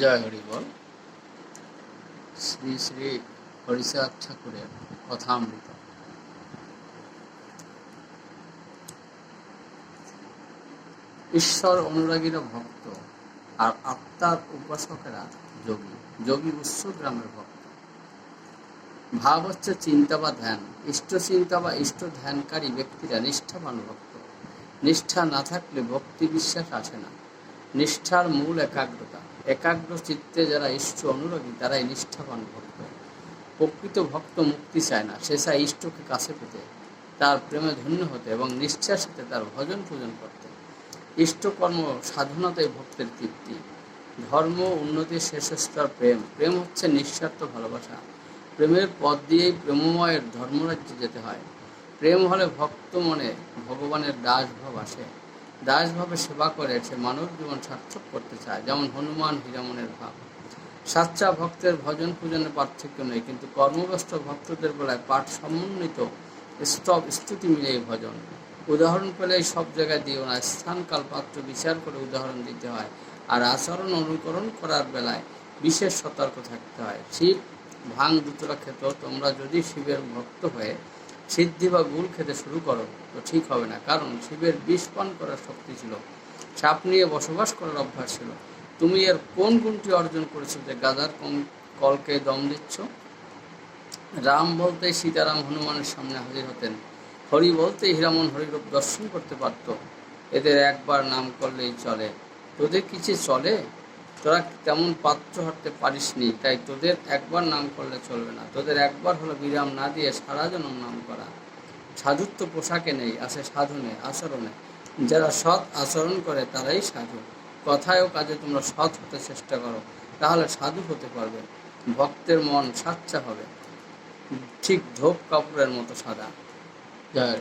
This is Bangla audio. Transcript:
জয় হরি বল। শ্রী শ্রী হরিচাঁদ ঠাকুরের কথামৃত। ঈশ্বর অনুরাগীরা ভক্ত আর আত্মার উপাসকেরা যোগী। যোগী উৎস গ্রামের ভক্ত। ভাব হচ্ছে চিন্তা বা ধ্যান। ইষ্ট চিন্তা বা ইষ্ট ধ্যানকারী ব্যক্তিরা নিষ্ঠাবান ভক্ত। নিষ্ঠা না থাকলে ভক্তি বিশ্বাস আসে না। নিষ্ঠার মূল একাগ্রতা। একাগ্র চিত্তে যারা ইষ্ট অনুরাগী, তারাই নিষ্ঠাবান ভক্ত। প্রকৃত ভক্ত মুক্তি চায় না, সে চায় ইষ্টকে কাছে পেতে, তার প্রেমে ধন্য হতে এবং নিষ্ঠার সাথে তার ভজন পূজন করতে। ইষ্টকর্ম সাধনাতেই ভক্তের তৃপ্তি। ধর্ম উন্নতির শেষস্তর প্রেম। প্রেম হচ্ছে নিঃস্বার্থ ভালোবাসা। প্রেমের পথ দিয়েই প্রেমময়ের ধর্মরাজ্যে যেতে হয়। প্রেম হলে ভক্ত মনে ভগবানের দাসভাব আসে। দাসভাবে সেবা করে সে মানব জীবন সার্থক করতে চায়। যেমন হনুমান, হীরামনের ভাব। সাচ্চা ভক্তের ভজন পূজনের পার্থক্য নেই, কিন্তু কর্মব্যস্ত ভক্তদের বেলায় পাঠ সমন্বিত স্তব স্তুতি মিলে এই ভজন। উদাহরণ পেলে সব জায়গায় দিও না, স্থান কাল পাত্র বিচার করে উদাহরণ দিতে হয় আর আচরণ অনুকরণ করার বেলায় বিশেষ সতর্ক থাকতে হয়। শিব, ভাং দুতরা ক্ষেত্র, তোমরা যদি শিবের ভক্ত হয়ে সিদ্ধি বা গুল খেতে শুরু করো, তো ঠিক হবে না। কারণ শিবের বিষ পান করার শক্তি ছিল সাপ নিয়ে বসবাস করার অভ্যাস ছিল। তুমি এর কোন গুণটি অর্জন করেছ যে গাদার কলকে দম দিচ্ছ? রাম বলতে সীতারাম হনুমানের সামনে হাজির হতেন। হরি বলতে হীরামন হরিরূপ দর্শন করতে পারত। এদের একবার নাম করলেই চলে। তোদের কিছু চলে? তোরা তেমন পাত্র হাঁটতে পারিসনি, তাই তোদের একবার নাম করলে চলবে না। তোদের একবার হলো বিরাম না দিয়ে সারা জনম নাম করা। সাধুত্ব পোশাকে নেই আসে সাধনে, আচরণে। যারা সৎ আচরণ করে, তারাই সাধু। কথায় ও কাজে তোমরা সৎ হতে চেষ্টা করো, তাহলে সাধু হতে পারবে। ভক্তের মন সাচ্চা হবে। ঠিক ধোপ কাপড়ের মতো সাদা। জয়।